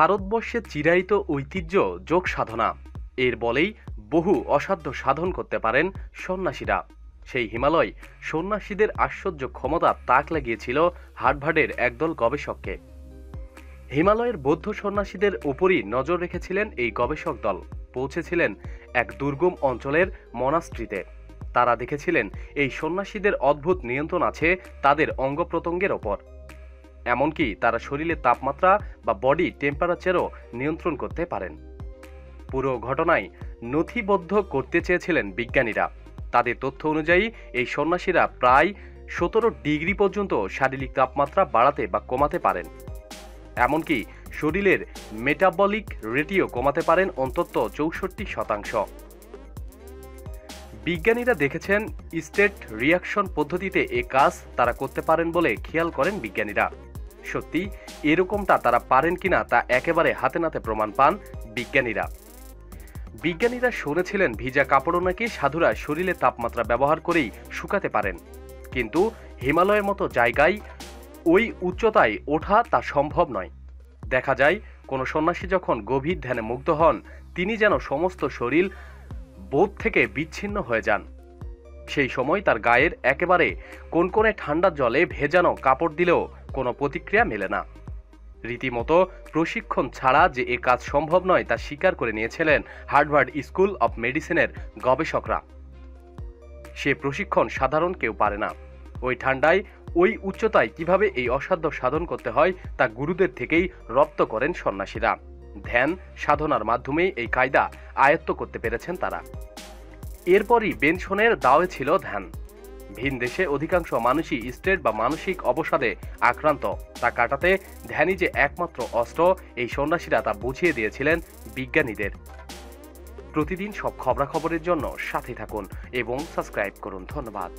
ভারতবর্ষে চিরায়িত ঐতিহ্য যোগ সাধনা। এর বলেই বহু অসাধ্য সাধন করতে পারেন সন্ন্যাসীরা। সেই হিমালয় সন্ন্যাসীদের আশ্চর্য ক্ষমতা তাক লাগিয়েছিল হার্ভার্ডের একদল গবেষককে। হিমালয়ের বৌদ্ধ সন্ন্যাসীদের উপরই নজর রেখেছিলেন এই গবেষক দল। পৌঁছেছিলেন এক দুর্গম অঞ্চলের মনাস্ট্রিতে। তারা দেখেছিলেন এই সন্ন্যাসীদের অদ্ভুত নিয়ন্ত্রণ আছে তাদের অঙ্গ প্রত্যঙ্গের ওপর। এমনকি তারা শরীরের তাপমাত্রা বা বডি টেম্পারেচারও নিয়ন্ত্রণ করতে পারেন। পুরো ঘটনায় নথিবদ্ধ করতে চেয়েছিলেন বিজ্ঞানীরা। তাদের তথ্য অনুযায়ী, এই সন্ন্যাসীরা প্রায় সতেরো ডিগ্রি পর্যন্ত শারীরিক তাপমাত্রা বাড়াতে বা কমাতে পারেন। এমনকি শরীরের মেটাবলিক রেটিও কমাতে পারেন অন্তত চৌষট্টি শতাংশ। বিজ্ঞানীরা দেখেছেন স্টেট রিয়াকশন পদ্ধতিতে এ কাজ তারা করতে পারেন বলে খেয়াল করেন বিজ্ঞানীরা। সত্যি এরকমটা তারা পারেন কিনা তা একেবারে হাতে নাতে প্রমাণ পান বিজ্ঞানীরা। বিজ্ঞানীরা শুনেছিলেন ভিজা কাপড়ও নাকি সাধুরা শরীরে তাপমাত্রা ব্যবহার করেই শুকাতে পারেন। কিন্তু হিমালয়ের মতো জায়গায় ওই উচ্চতায় ওঠা তা সম্ভব নয়। দেখা যায়, কোনো সন্ন্যাসী যখন গভীর ধ্যানে মুগ্ধ হন, তিনি যেন সমস্ত শরীর বোধ থেকে বিচ্ছিন্ন হয়ে যান। সেই সময় তার গায়ের একেবারে কোনকোনে ঠান্ডা জলে ভেজানো কাপড় দিলেও কোনো প্রতিক্রিয়া মেলে না। রীতিমতো প্রশিক্ষণ ছাড়া যে এ কাজ সম্ভব নয় তা স্বীকার করে নিয়েছিলেন হার্ভার্ড স্কুল অব মেডিসিনের গবেষকরা। সে প্রশিক্ষণ সাধারণ কেউ পারে না। ওই ঠান্ডায় ওই উচ্চতায় কীভাবে এই অসাধ্য সাধন করতে হয় তা গুরুদের থেকেই রপ্ত করেন সন্ন্যাসীরা। ধ্যান, সাধনার মাধ্যমে এই কায়দা আয়ত্ত করতে পেরেছেন তারা। এরপরই বেনশনের দাওয়ে ছিল ধ্যান। ভিন দেশে অধিকাংশ মানুষই স্টেট বা মানসিক অবসাদে আক্রান্ত। তা কাটাতে ধ্যানই যে একমাত্র অস্ত্র, এই সন্ন্যাসীরা তা বুঝিয়ে দিয়েছিলেন বিজ্ঞানীদের। প্রতিদিন সব খবরাখবরের জন্য সাথে থাকুন এবং সাবস্ক্রাইব করুন। ধন্যবাদ।